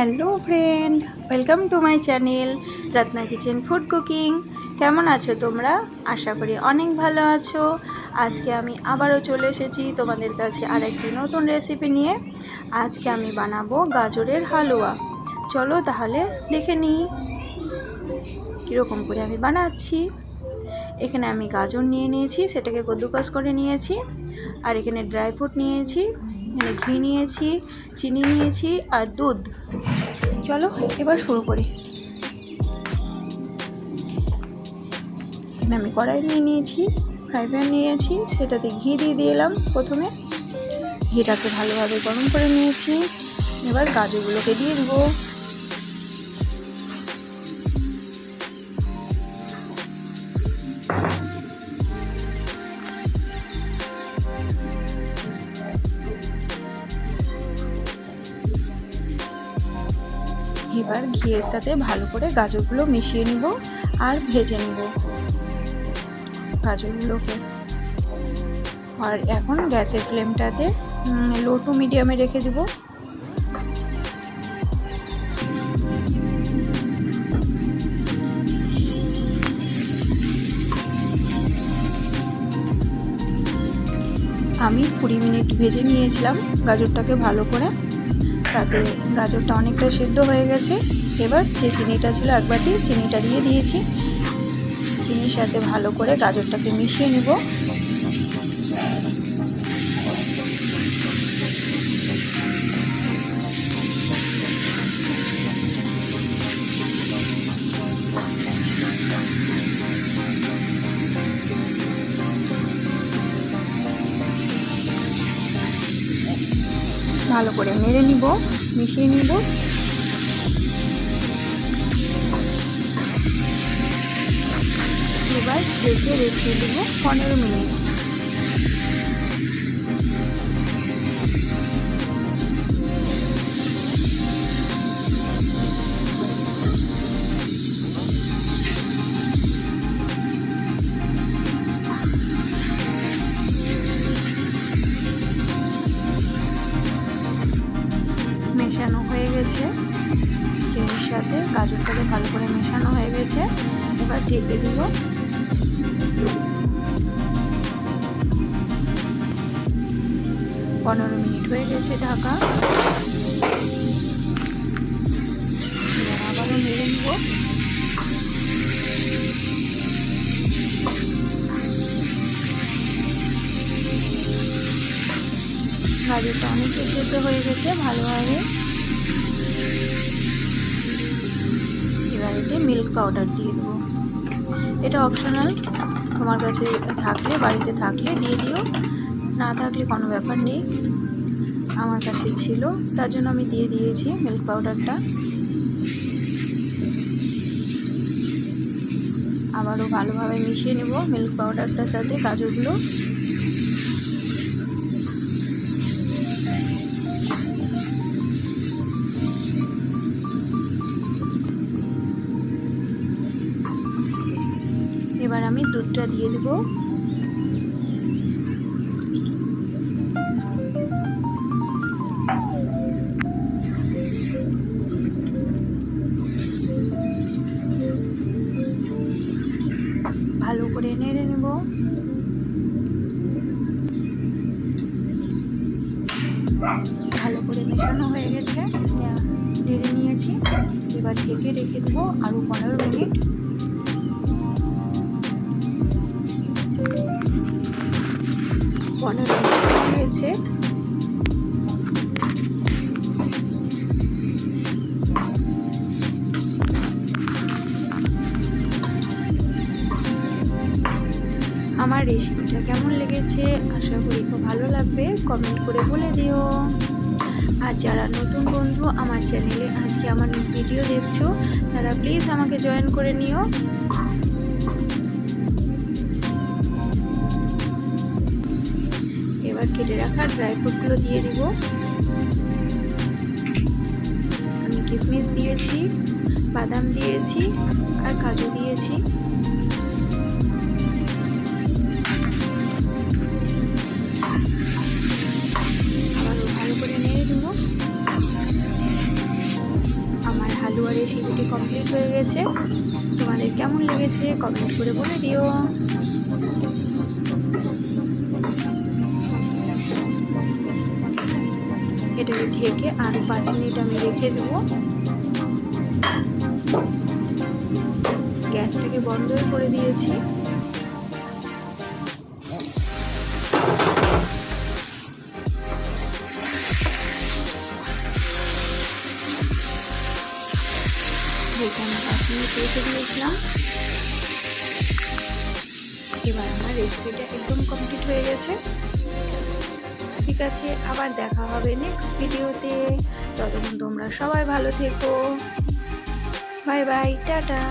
Hello friend, welcome to my channel Ratna kitchen food cooking. কেমন আছো তোমরা? আশা করি অনেক ভালো আছো। আজকে আমি আবারও চলে এসেছি তোমাদের কাছে আর একটি নতুন রেসিপি নিয়ে। আজকে আমি বানাবো গাজরের হালুয়া। চলো তাহলে দেখে নিই কীরকম করে আমি বানাচ্ছি। এখানে আমি গাজর নিয়ে নিয়েছি, সেটাকে কদ্দুকাস করে নিয়েছি, আর এখানে ড্রাই ফ্রুট নিয়েছি। ঘি নিয়েছি, চিনি নিয়েছি আর দুধ। চলো, এবার শুরু করি। আমি কড়াই নিয়ে নিয়েছি ফ্রাই প্যান নিয়েছি, সেটাতে ঘি দিয়ে দিলাম প্রথমে। ঘিটাকে ভালোভাবে গরম করে নিয়েছি। এবার গাজরগুলোকে দিয়ে দেবো। এবার ঘিয়ের সাথে ভালো করে গাজরগুলো মিশিয়ে নিব আর ভেজে নেব। গাজরগুলোকে। আর এখন গ্যাসের ফ্লেমটাতে লো টু মিডিয়ামে রেখে দেব। আমি কুড়ি মিনিট ভেজে নিয়েছিলাম গাজরটাকে ভালো করে। তাতে গাজরটা অনেকটা সিদ্ধ হয়ে গেছে। এবার যে চিনিটা ছিল এক বাটি, চিনিটা দিয়ে দিয়েছি। চিনির সাথে ভালো করে গাজরটাকে মিশিয়ে নেব। ভালো করে মেরে নিব মিশিয়ে নিব। এবার ঢেকে রেখে দেবো পনেরো মিনিট। গাজরটাকে ভালো করে মেশানো হয়ে গেছে। এবার ঢেকে দিব। পনেরো মিনিট হয়ে গেছে ঢাকা। আবারও মেরে নিব। গাজরটা অনেকটা সেদ্ধ হয়ে গেছে ভালোভাবে। এবার মিল্ক পাউডার দিয়ে দেবো। এটা অপশনাল তোমার কাছে থাকলে, বাড়িতে থাকলে দিয়ে দিও। না থাকলে কোনো ব্যাপার নেই, আমার কাছে ছিল। তার জন্য আমি দিয়ে দিয়েছি মিল্ক পাউডারটা আবারও ভালোভাবে মিশিয়ে নেব মিল্ক পাউডারটার সাথে গাজরগুলো আমি দুধটা দিয়ে দেবো। ভালো করে নেড়ে নেব। ভালো করে মেশানো হয়ে গেছে। নেড়ে নিয়েছি। এবার ঢেকে রেখে দেবো আরও পনেরো মিনিট। মিনিট হয়েছে আমার রেসিপিটা কেমন লেগেছে? আশা করি খুব ভালো লাগবে। কমেন্ট করে বলে দিও। আর যারা নতুন বন্ধু আমার চ্যানেলে আজকে আমার ভিডিও দেখছ, তারা প্লিজ আমাকে জয়েন করে নিও। এবার কেটে রাখা ড্রাই ফ্রুটগুলো দিয়ে দিব। আমি কিশমিশ দিয়েছি, বাদাম দিয়েছি আর কাজু দিয়েছি। ভালো করে রেসিপিটি কমপ্লিট হয়ে গেছে। তোমাদের কেমন লেগেছে কমেন্ট করে বলে দিও। ঢেকে আরও পাঁচ মিনিট আমি রেখে দেবো। গ্যাসটাকে বন্ধ করে দিয়েছি। এবার আমার রেসিপিটা একদম কমপ্লিট হয়ে গেছে। ঠিক আছে, আবার দেখা হবে নেক্সট ভিডিওতে ততক্ষণ তোমরা সবাই ভালো থেকো। Bye bye, tata.